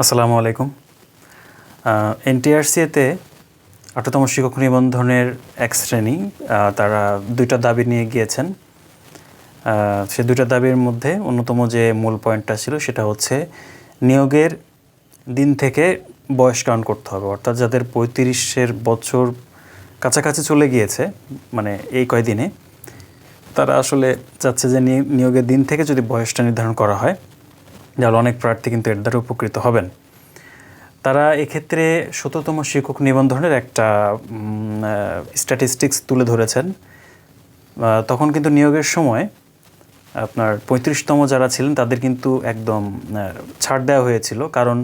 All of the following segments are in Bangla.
আসসালামু আলাইকুম। এনটিআরসিএতে আঠারোতম শিক্ষক নিবন্ধনের এক শ্রেণি তারা দুইটা দাবি নিয়ে গিয়েছেন। সে দুইটা দাবির মধ্যে অন্যতম যে মূল পয়েন্টটা ছিল সেটা হচ্ছে নিয়োগের দিন থেকে বয়স কাউন্ট করতে হবে, অর্থাৎ যাদের পঁয়ত্রিশের বছর কাছাকাছি চলে গিয়েছে মানে এই কয়দিনে, তারা আসলে চাচ্ছে যে নিয়োগের দিন থেকে যদি বয়সটা নির্ধারণ করা হয় তাহলে অনেক প্রার্থী কিন্তু এর দ্বারা উপকৃত হবেন। তারা এক্ষেত্রে শততম শিক্ষক নিবন্ধনের একটা স্ট্যাটিস্টিক্স তুলে ধরেছেন। তখন কিন্তু নিয়োগের সময় আপনার পঁয়ত্রিশতম যারা ছিলেন তাদের কিন্তু একদম ছাড় দেওয়া হয়েছিল। কারণ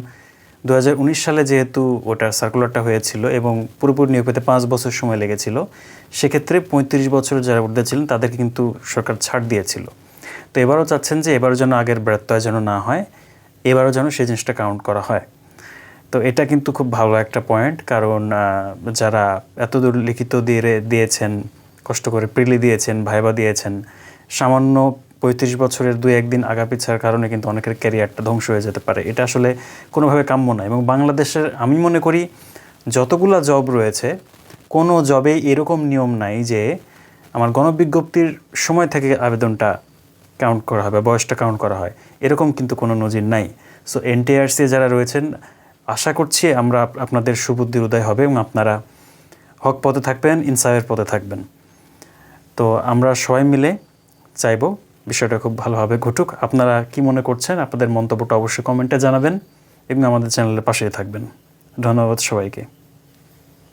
দু হাজার উনিশ সালে যেহেতু ওটা সার্কুলারটা হয়েছিল এবং পুরোপুরি নিয়োগ পেতে পাঁচ বছর সময় লেগেছিল, সেক্ষেত্রে পঁয়ত্রিশ বছর যারা ঊর্ধ্বে ছিলেন তাদেরকে কিন্তু সরকার ছাড় দিয়েছিল। তো এবারও চাচ্ছেন যে এবারও যেন আগের ব্যর্থয় যেন না হয়, এবারও যেন সেই জিনিসটা কাউন্ট করা হয়। তো এটা কিন্তু খুব ভালো একটা পয়েন্ট কারণ যারা এতদূর লিখিত দিয়ে দিয়েছেন, কষ্ট করে প্রিলি দিয়েছেন, ভাইবা দিয়েছেন, সামান্য পঁয়ত্রিশ বছরের দুই একদিন আগা পিছার কারণে কিন্তু অনেকের ক্যারিয়ারটা ধ্বংস হয়ে যেতে পারে। এটা আসলে কোনোভাবে কাম্য নয় এবং বাংলাদেশের, আমি মনে করি, যতগুলা জব রয়েছে, কোনো জবে এরকম নিয়ম নাই যে, আমার গণবিজ্ঞপ্তির সময় থেকে আবেদনটা কাউন্ট করা হবে বয়সটা কাউন্ট করা হয়। এরকম কিন্তু কোনো নজির নাই। সো এনটিআরসি যারা রয়েছেন, আশা করছি আমরা আপ- আপনাদের সুবুদ্ধির উদয় হবে এবং আপনারা হক পথে থাকবেন ইনসাফের পথে থাকবেন। তো আমরা সবাই মিলে চাইব বিষয়টা খুব ভালোভাবে ঘটুক। আপনারা কি মনে করছেন? আপনাদের মন্তব্যটা অবশ্যই কমেন্টে জানাবেন এবং আমাদের চ্যানেলের পাশেই থাকবেন। ধন্যবাদ সবাইকে।